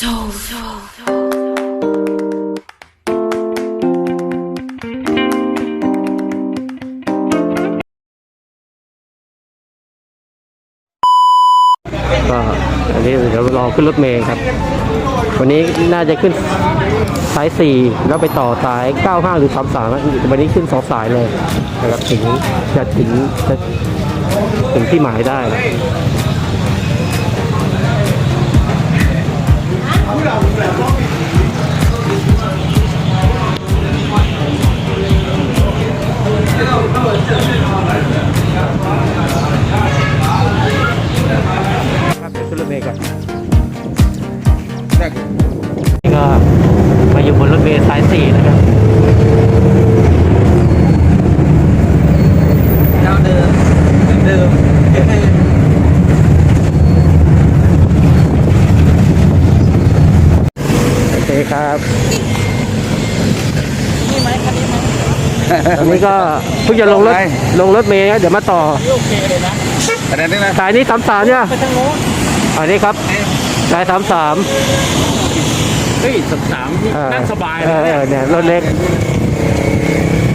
Soul. Soul. ก็อันนี้เดี๋ยวรอขึ้นรถเมล์ครับ วันนี้น่าจะขึ้นสาย 4 แล้วไปต่อสาย 95 หรือ 33นะวันนี้ขึ้นสองสายเลยนะครับถึงจะถึงจะถึงที่หมายได้ คครับ นี่ไหมคันนี้ไหมอันนี้ก็เพิ่งจะลงรถ ลงรถเมล์นะเดี๋ยวมาต่อโอเคเลยนะอันนั้นนี่นะสายนี้สามสามเนี่ยไปทางโน้นอันนี้ครับ สายสามสามเฮ้ยสามสามนั่งสบายเอเลยอเนี่ยเนี่ยรถเล็ก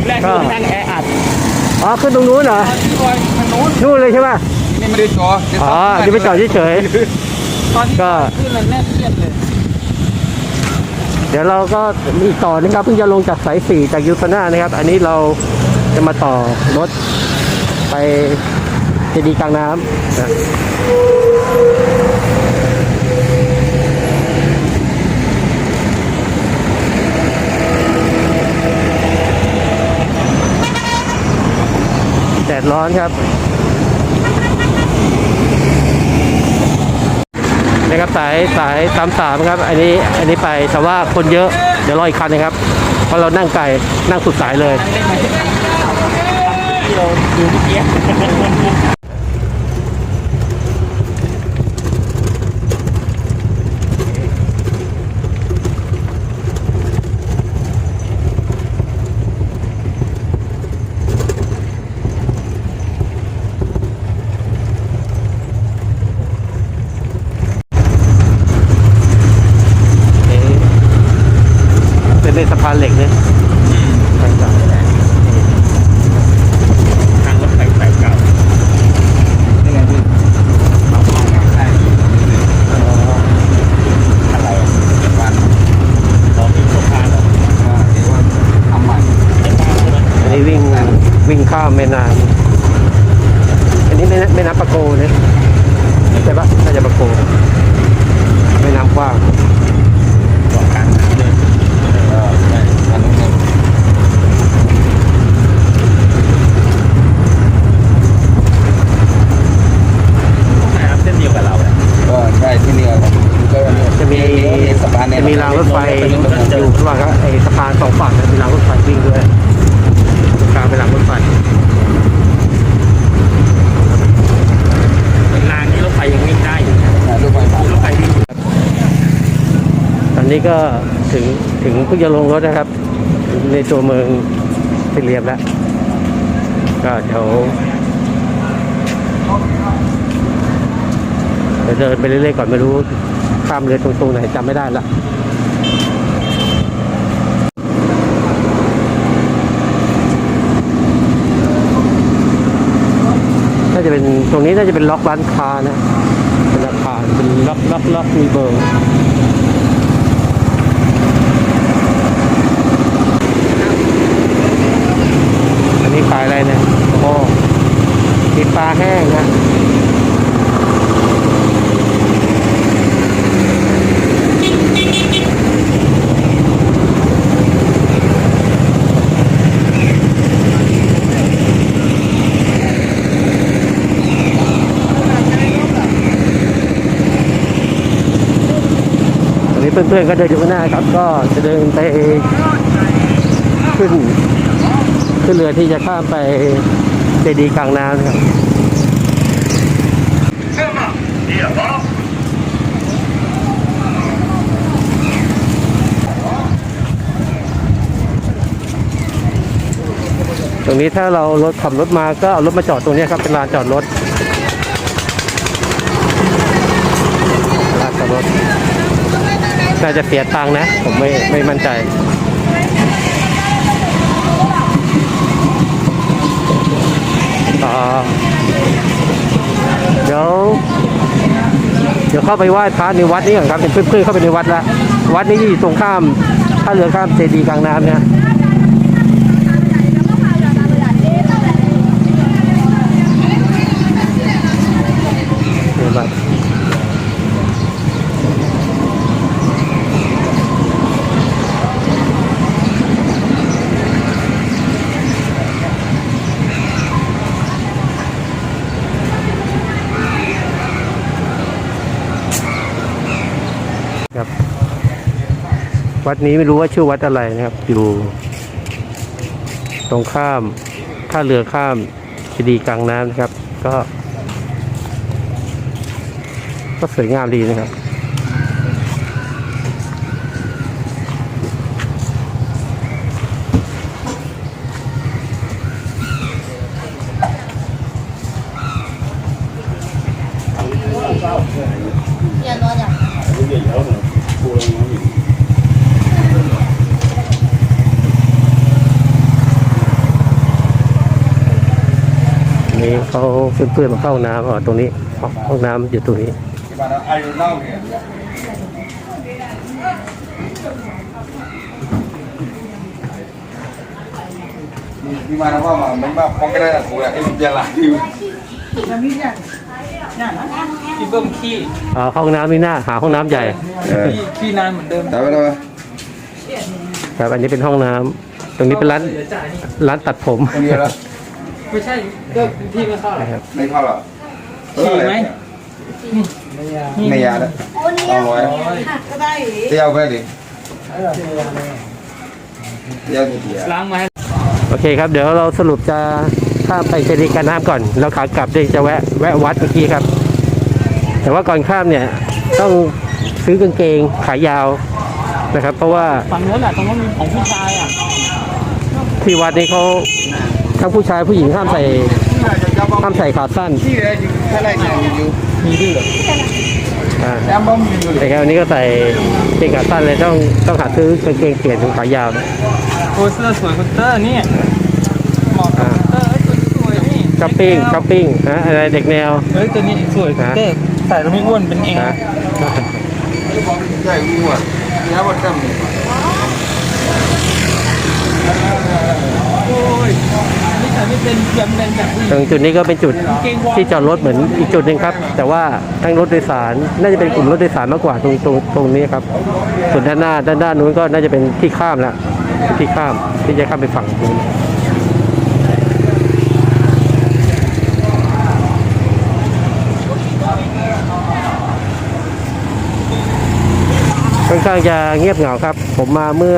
แรกก็คือนั่งแออัดอ๋อขึ้นตรงนู้นเหรอที่คอยทางโน้นนู่นเลยใช่ป่ะนี่ไม่ได้จออ๋อนี่ไปจอดเฉยตอนที่ก็ขึ้นเลยแน่นเอียดเลยๆเดี๋ยวเราก็มีต่อนะครับเพิ่งจะลงจากสายสี่จากยูทนานะครับ อันนี้เราจะมาต่อรถไปเจดีย์กลางน้ำนะแดดร้อนครับ นะครับสายสายสามสามครับ อันนี้อันนี้ไปแต่ว่าคนเยอะเดี๋ยวรออีกคันนะครับเพราะเรานั่งไกลนั่งสุดสายเลย ที่เราดูเมื่อกี้ นี่เป็นในสะพานเหล็กเนี่ยทางซ้าย ทางรถไฟสายเก่านี่ไงพี่เรามองใช่อะไรอะวันเรามีโครงการเหรอเดี๋ยวว่าทำใหม่ อันนี้วิ่ง วิ่งข้ามแม่น้ำอันนี้แม่น้ำแม่น้ำปะโกเนี่ยใช่ปะน่าจะปะโกแม่น้ำกว้างก่อนการน้ำเลยเออใช่อันนู้นเนี่ยใช่ครับเส้นเดียวกับเราเลยก็ใช่ที่นี่ครับก็เนี่ยจะมีสะพานเนี่ยจะมีรางรถไฟอยู่ระหว่างไอ้สะพานสองฝั่งนะมีรางรถไฟวิ่งด้วย ตรงกลางเป็นรางรถไฟรางนี้รถไฟยังวิ่งได้อยู่นะรถไฟฟ้ารถไฟวิ่งอยู่ตอนนี้ก็ถึงถึงเพิ่งจะลงรถนะครับ ในตัวเมืองสิเรียมแล้ว ก็เดี๋ยวเดี๋ยวเดินไปเรื่อยๆก่อนไม่รู้ข้ามเรือตรงตรงไหนจำไม่ได้ละ จะเป็นตรงนี้น่าจะเป็นล็อกร้านค้านะเป็นาคารเป็นล็อกล็อกล็อกมีเบอร์อันนี้ขายอะไรเนี่ยโอ้มีปลาแห้งนะ พื่อนก็เดินอยู่ข้างหน้าครับ ก็จะเดินไปขึ้น ขึ้นเรือที่จะข้ามไปเจดีย์กลางน้ำครับตรงนี้ถ้าเรารถขับรถมาก็เอารถมาจอดตรงนี้ครับเป็นลานจอดรถลา น่าจะเสียตังค์นะ ผมไม่ไม่มั่นใจอ่าเดี๋ยวเดี๋ยวเข้าไปไหว้พระในวัดนี้ก่อนครับเป็นเพื่อนๆเข้าไปในวัดละวัดนี้อยู่ตรงข้ามท่าเรือข้ามเจดีย์กลางน้ำเนี่ยเดี๋ยวมาครับ วัดนี้ไม่รู้ว่าชื่อวัดอะไรนะครับ อยู่ ตรงข้ามท่าเรือข้ามเจดีย์กลางน้ำนะครับ ก็ ก็สวยงามดีนะครับ นี่ เขาเพื่อนๆมาเข้าห้องน้ำอ๋อตรงนี้ห้องน้ำอยู่ตรงนี้ Gimana? Ayo now ya. Gimana Pak? Mak? Memang pokoknya aku ya ini jalan. พี่เบิ้มขี้อ่าห้องน้ำนี่หน้าหาห้องน้ำใหญ่ขี้ขี้นานเหมือนเดิม Tahu apa? ครับอันนี้เป็นห้องน้ำตรงนี้เป็นร้านเดี๋ยวจ่ายนี่ร้านตัดผม Ini lah. ไม่ใช่ก็พี่ไม่เข้าหรอกนะครับ Ini kalau. ขี่ไหม Ini ya ada. Oh ya. ก็ได้ Tiap kali. Tiap dia. ล้างมาให้โอเคครับ เดี๋ยวเราสรุปจะข้ามไปเจดีย์การน้ำก่อน แล้วขากลับเดี๋ยวจะแวะแวะวัดเมื่อกี้ครับ แต่ว่าก่อนข้ามเนี่ยต้องซื้อกางเกงขายาวนะครับ เพราะว่าฝั่งนู้นอะตรงนู้นมีของผู้ชายอะที่วัดนี้เขา ทั้งผู้ชายผู้หญิงห้ามใส่ห้ามใส่ขาสั้น Ini ya, saya lagi yang มีด้วยเหรออ่า Yang bom dulu. แต่ครับวันนี้ก็ใส่กางเกงขาสั้นเลยต้องต้องหาซื้อกางเกงเปลี่ยนเป็นขายาวนะโอ้เสื้อสวยคุณเตอร์นี่เหมาะกับคุณเตอร์เอ้ยตัวนี้สวยนี่ช้อปปิ้งช้อปปิ้งนะอะไรเด็กแนว เฮ้ยตัวนี้สวยคุณเตอร์ใส่แล้วไม่อ้วนเป็นเองนะ Saya buat. Ya buat kamu. โอ้ย นี่ใส่ไม่เป็นเพียมเป็นแบบผู้หญิงตรงจุดนี้ก็เป็นจุดที่จอดรถเหมือนอีกจุดหนึ่งครับ แต่ว่าทั้งรถโดยสารน่าจะเป็นกลุ่มรถโดยสารมากกว่าตรงตรงตรงนี้ครับ ส่วนด้านหน้าด้านด้านนู้นก็น่าจะเป็นที่ข้ามละที่ข้ามที่จะข้ามไปฝั่งนู้นค่อนข้างจะเงียบเหงาครับ ผมมาเมื่อ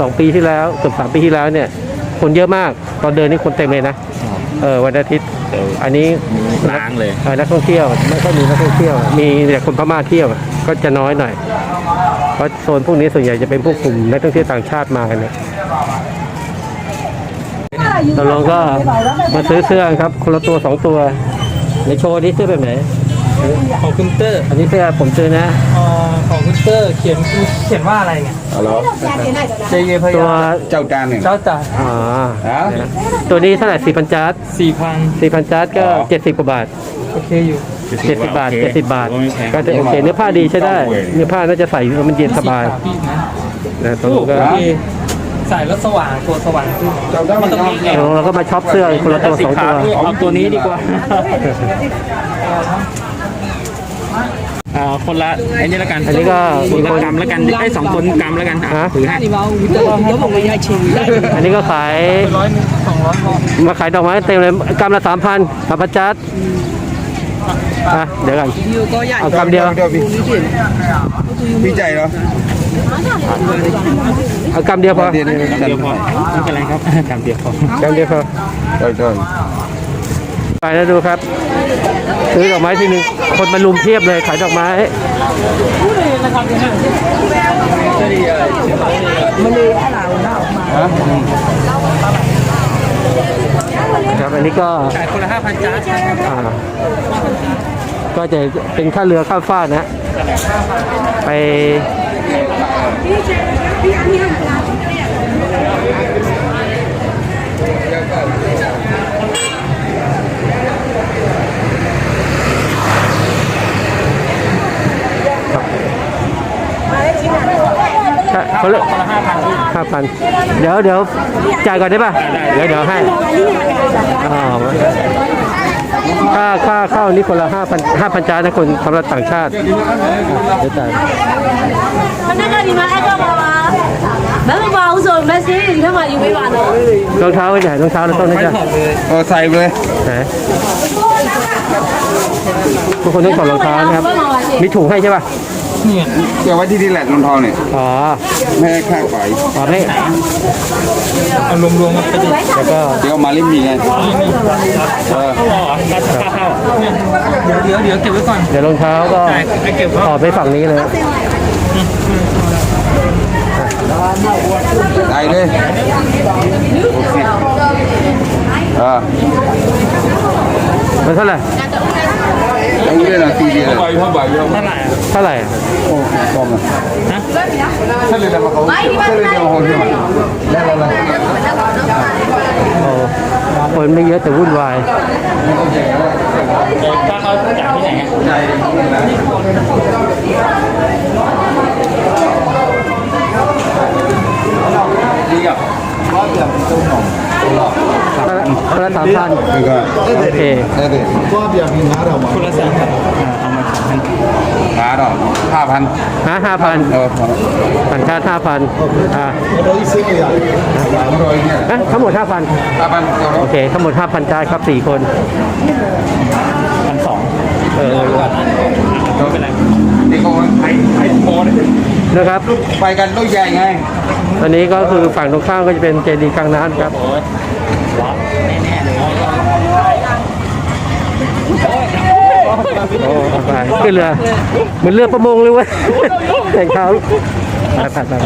สองปีที่แล้วเกือบสามปีที่แล้วเนี่ย คนเยอะมาก ตอนเดินนี่คนเต็มเลยนะ เออวันอาทิตย์อันนี้ล้างเลย เออนักท่องเที่ยวไม่ค่อยมีนักท่องเที่ยว มีแต่คนพม่าเที่ยวก็จะน้อยหน่อย เพราะโซนพวกนี้ส่วนใหญ่จะเป็นพวกกลุ่มนักท่องเที่ยวต่างชาติมากันเนี่ยตกลงก็มาซื้อเสื้อครับ คนละตัวสองตัวในโชว์นี้เสื้อแบบไหนของคุณเตอร์ อันนี้เสื้อผมซื้อนะอ่า ของคุณเตอร์เขียนเขียนว่าอะไรเนี่ย Halo. เจเยพตัยาว Jauh dan ini. เจ้าจ่ายอ๋อฮะ ตัวนี้เท่าไหร่สี่พันจาร์ดสี่พันสี่พันจาร์ดก็เจ็ดสิบกว่าบาทโอเคอยู่เจ็ดสิบบาทเจ็ดสิบบาท ก็จะโอเคเนื้อผ้าดีใช้ได้ เนื้อผ้าน่าจะใส่แล้วมันเย็นสบายพี่นะนะตรงโอ้นู้นก็ โอเคใส่แล้วสว่างตัวสว่างขึ้น Jauh dan มันต้องมีแอตบกลงเราก็มาช็อปเสื้อคนละตัวสองตัว เอาตัวนี้ดีกว่า อ่าคนละไอ้นี่ละกันอันนี้ก็มีคนกรรมแล้วกันไอ้สองคนกรรมแล้วกันอะฮะ ถือให้อันนี้ก็ขายร้อยหนึ่งสองร้อยพอมาขายดอกไม้เต็มเลยกำละสามพันสามพันจัดอะเดี๋ยวกันเอากำเดียว Bijai loh. เอากำเดียวพอ Dia ni เดียวพอไม่เป็นไรครับกรรมเดียวพอกำเดียวพอ Jauh jauh. ไปแล้วดูครับ ซื้อดอกไม้ที่นึงคนมาลุมเทียบเลยขายดอกไม้มันเลยอรนะออกมาครับอันนี้ก็ขายคนละห้าพันจ้าก็จะเป็นค่าเรือค่าฟ้านะ ไป เขาเลือกห้าพันเดี๋ยวเดี๋ยวจ่ายก่อนได้ป่ะ เดี๋ยวเดี๋ยวให้ค่าค่าข้าวนี่คนละห้าพันห้าพันจานนะคนสำหรับต่างชาติเดี๋ยวจ่ายแล้วไม่วางส่วนแม่ซีถ้ามาอยู่ไม่วาเนาะรองเท้าไปไหนรองเท้าเราต้องไหนจ้ะเออใส่เลยไหนทุกคนต้องถอดรองเท้านะครับมีถุงให้ใช่ป่ะ เก็บไว้ที่นี่แหละรองเท้าเนี่ยอ๋อไม่ให้ข้างไปอ๋อไม่เอารวมๆมันก็จะแล้วก็เดี๋ยวเอามาเล่มมีไงเออเข้าเหรอค่าเข้าเดี๋ยวเดี๋ยวเก็บไว้ก่อนเดี๋ยวรองเท้าก็จ่ายไปเก็บต่อไปฝั่งนี้เลยใส่เลยเออมันเท่าไหร่ เอาเรื่องตีดีเลยเท่าไหร่เท่าไหร่เท่าไหร่อะเท่าไหร่อะโอ้ปลอมอะถ้าเลยจะมาเขาถ้าเลยจะมาเขาใช่ไหมได้แล้วนะโอ้คนไม่เยอะแต่วุ่นวาย ป้าเขาจากที่ไหนอะ ดีอะ คนละสามพันคือก็โอเคได้เลยคนละสามพันเอามาสามพันหาดอกห้าพันห้าห้าพันเออพอต่างชาติห้าพันอ่าสามร้อยเนี่ยทั้งหมดห้าพันห้าพันโอเคทั้งหมดห้าพันจ่านครับสี่คนพันสองเออไม่เป็นไรนี่เขาไอ้ไอ้โมเนี่ย นะครับไปกันลูกใหญ่ไงตอนนี้ก็คือฝั่งตรงข้ามก็จะเป็นเจดีย์กลางน้ำครับ โอ้ยว้าวแน่ๆเลยโอ้เอาไปขึ้นเรือเหมือนเรือประมงเลยเว้ยแต่งเขาไปไปไป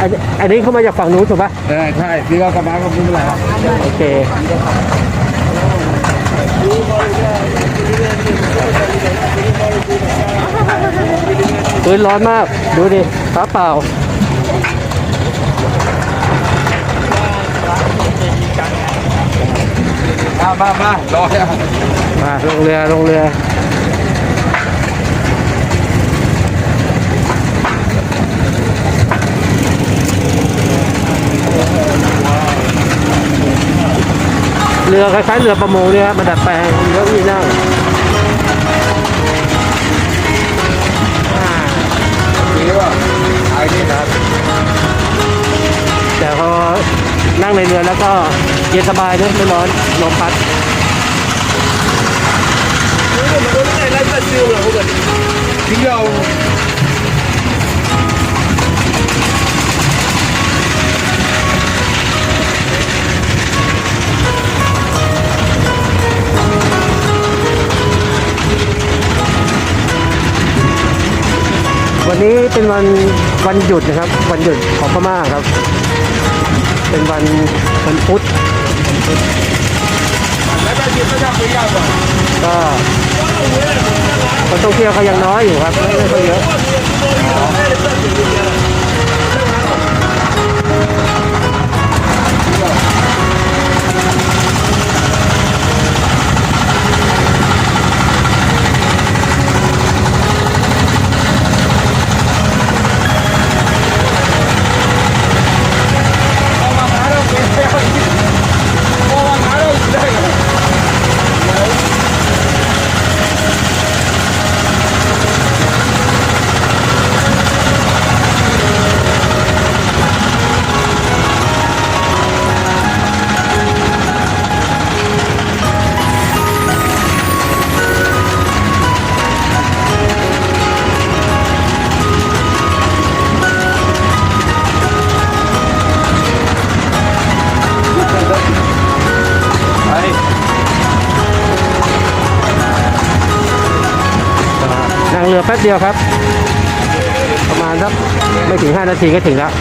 อันอันนี้เขามาจากฝั่งนู้นถูกปะใช่ใช่ที่เรากลับมาก็ไม่เป็นไรโอเค ปืนร้อนมาก ดูดิฟ้าเปล่ามามามารอเนี่ยมาลงเรือลงเรือเรือคล้ายๆเรือประมงเนี่ยครับมาดัดแปลงมีเก้าอี้นั่ง ไอ้นี่ครับ แต่พอนั่งในเรือแล้วก็เย็นสบายนะไม่ร้อนลมพัดทิ้งเรา นี้เป็นวันวันหยุดนะครับ วันหยุดของพม่าครับ เป็นวันวันพุธแล้วก็ยืนก็ทำไปยาวก็คนท่องเที่ยวเขายังน้อยอยู่ครับไม่ไม่ค่อยเยอะางเรือแป๊บเดียวครับ ประมาณสักไม่ถึง 5 นาทีก็ถึงแล้ว